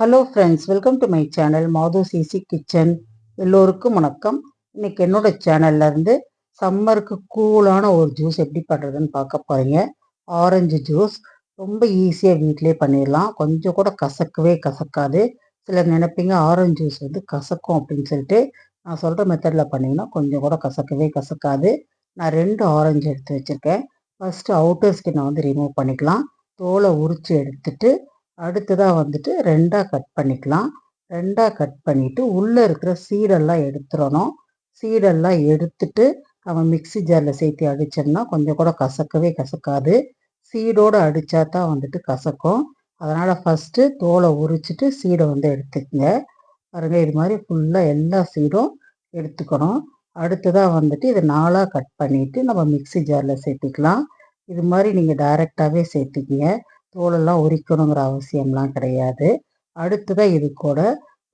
Hello friends welcome to my channel Madhu CC kitchen எல்லோருக்கும் வணக்கம். இன்னைக்கு என்னோட சேனல்லேருந்து சம்மருக்கு கூலான ஒரு ஜூஸ் எப்படி பண்ணுறதுன்னு பார்க்க போகிறீங்க ஆரஞ்சு ஜூஸ் ரொம்ப ஈஸியாக வீட்டிலே பண்ணிடலாம். கொஞ்சம் கூட கசக்கவே கசக்காது. சிலர் நினைப்பீங்க ஆரஞ்சு ஜூஸ் வந்து கசக்கும் அப்படின்னு சொல்லிட்டு நான் சொல்கிற மெத்தடில் பண்ணிங்கன்னா கொஞ்சம் கூட கசக்கவே கசக்காது. நான் ரெண்டு ஆரஞ்சு எடுத்து வச்சுருக்கேன். ஃபஸ்ட்டு அவுட்டர் ஸ்கின்னை வந்து ரிமூவ் பண்ணிக்கலாம். தோலை உரித்து எடுத்துட்டு அடுத்ததாக வந்துட்டு ரெண்டாக கட் பண்ணிக்கலாம். ரெண்டாக கட் பண்ணிவிட்டு உள்ளே இருக்கிற சீடெல்லாம் எடுத்துடணும். சீடெல்லாம் எடுத்துட்டு நம்ம மிக்ஸி ஜாரில் சேர்த்து அடித்தோம்னா கொஞ்சம் கூட கசக்கவே கசக்காது. சீடோடு அடித்தா தான் வந்துட்டு கசக்கும். அதனால் ஃபஸ்ட்டு தோலை உரிச்சிட்டு சீடை வந்து எடுத்துக்கங்க. பாருங்கள் இது மாதிரி ஃபுல்லாக எல்லா சீடும் எடுத்துக்கணும். அடுத்ததாக வந்துட்டு இதை நாலாக கட் பண்ணிவிட்டு நம்ம மிக்ஸி ஜாரில் சேர்த்திக்கலாம். இது மாதிரி நீங்கள் டைரெக்டாகவே சேர்த்துக்கிங்க. தோலெல்லாம் உரிக்கணுங்கிற அவசியம்லாம் கிடையாது. அடுத்ததாக இது கூட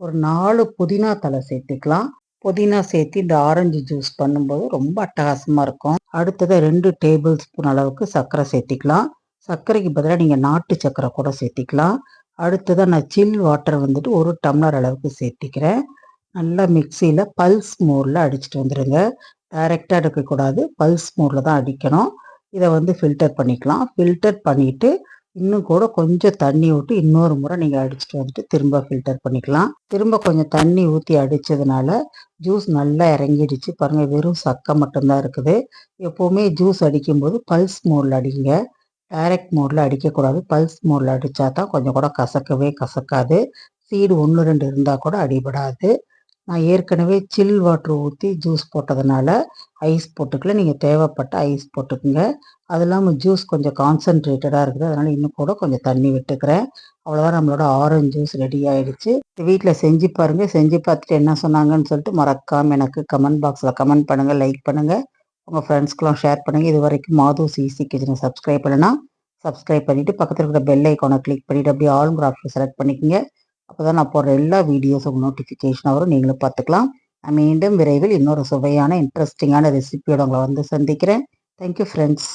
ஒரு நாலு புதினா தலை சேர்த்துக்கலாம். புதினா சேர்த்து இந்த ஆரஞ்சு ஜூஸ் பண்ணும்போது ரொம்ப அட்டகாசமாக இருக்கும். அடுத்ததாக ரெண்டு டேபிள் ஸ்பூன் அளவுக்கு சர்க்கரை சேர்த்திக்கலாம். சர்க்கரைக்கு பதிலாக நீங்கள் நாட்டு சர்க்கரை கூட சேர்த்திக்கலாம். அடுத்ததாக நான் சில் வாட்டர் வந்துட்டு ஒரு டம்ளர் அளவுக்கு சேர்த்திக்கிறேன். நல்லா மிக்சியில் பல்ஸ் மோரில் அடிச்சுட்டு வந்துடுங்க டைரெக்டாக எடுக்கக்கூடாது. பல்ஸ் மோரில் தான் அடிக்கணும். இதை வந்து ஃபில்டர் பண்ணிக்கலாம். ஃபில்டர் பண்ணிவிட்டு இன்னும் கூட கொஞ்சம் தண்ணி விட்டு இன்னொரு முறை நீங்கள் அடிச்சுட்டு வந்துட்டு திரும்ப ஃபில்டர் பண்ணிக்கலாம். திரும்ப கொஞ்சம் தண்ணி ஊற்றி அடித்ததுனால ஜூஸ் நல்லா இறங்கிடுச்சு. பாருங்கள் வெறும் சக்கை மட்டும்தான் இருக்குது. எப்போவுமே ஜூஸ் அடிக்கும்போது பல்ஸ் மோடில் அடிங்க. டைரக்ட் மோடில் அடிக்கக்கூடாது. பல்ஸ் மோடில் அடித்தா தான் கொஞ்சம் கூட கசக்கவே கசக்காது. சீடு ஒன்று ரெண்டு இருந்தால் கூட அடிபடாது. நான் ஏற்கனவே சில் வாட்ரு ஊற்றி ஜூஸ் போட்டதுனால ஐஸ் போட்டுக்கல. நீங்கள் தேவைப்பட்ட ஐஸ் போட்டுக்குங்க. அது இல்லாமல் ஜூஸ் கொஞ்சம் கான்சன்ட்ரேட்டடாக இருக்குது. அதனால் இன்னும் கூட கொஞ்சம் தண்ணி விட்டுக்கிறேன். அவ்வளோதான் நம்மளோட ஆரஞ்சு ஜூஸ் ரெடி ஆகிடுச்சு வீட்டில் செஞ்சு பாருங்கள் செஞ்சு பார்த்துட்டு என்ன சொன்னாங்கன்னு சொல்லிட்டு மறக்காமல் எனக்கு கமெண்ட் பாக்ஸில் கமெண்ட் பண்ணுங்கள் லைக் பண்ணுங்கள் உங்கள் ஃப்ரெண்ட்ஸ்க்கெலாம் ஷேர் பண்ணுங்கள் இது வரைக்கும் மாது சிசி கிச்சனை சப்ஸ்கிரைப் பண்ணலைன்னா சப்ஸ்கிரைப் பண்ணிவிட்டு பக்கத்தில் இருக்கிற பெல் ஐக்கானை கிளிக் பண்ணிவிட்டு அப்படியே ஆல் கிராஃபியை செலக்ட் பண்ணிக்கோங்க. அப்போ தான் நான் போடுற எல்லா வீடியோஸும் நோட்டிஃபிகேஷன் வரும். நீங்களும் பார்த்துக்கலாம். நான் மீண்டும் விரைவில் இன்னொரு சுவையான இன்ட்ரெஸ்டிங்கான ரெசிபியோட உங்களை வந்து சந்திக்கிறேன். Thank you friends